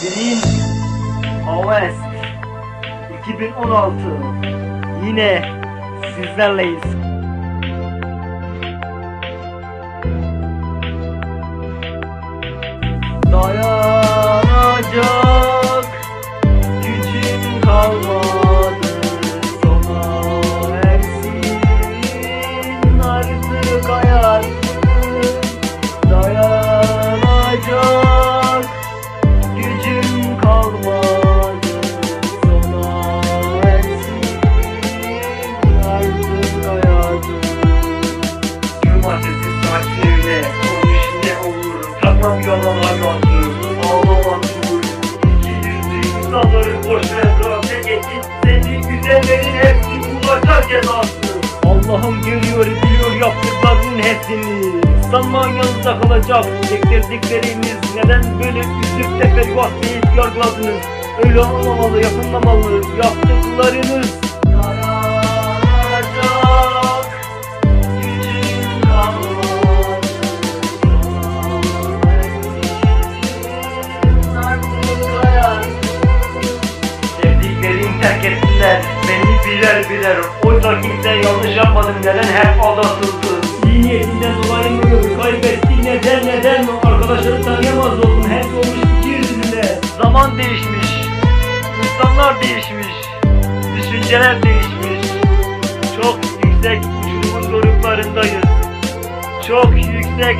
Green West 2016 Yine sizlerleyiz. Dayanacak gücüm kalmadı boş ver bırak güzellerin hepsi bulacak cezası Allah'ım görüyor biliyor yaptıklarının hepsini. Sanma yanınızda kalacak Çektirdikleriniz neden böyle üzüp de feribah deyip yargıladınız? Öyle olmamalı yapılmamalı Yaptıklarınız ettiler beni birer birer Oysa kimse yanlış yapmadım neden hep aldatıldı İyi niyetinden dolayı mı kaybetti neden neden mi? Arkadaşları tanıyamaz oldum hep olmuş iki yüzlüler Zaman değişmiş. İnsanlar değişmiş. Düşünceler değişmiş. Çok yüksek uçurumun doruklarındayız. Çok yüksek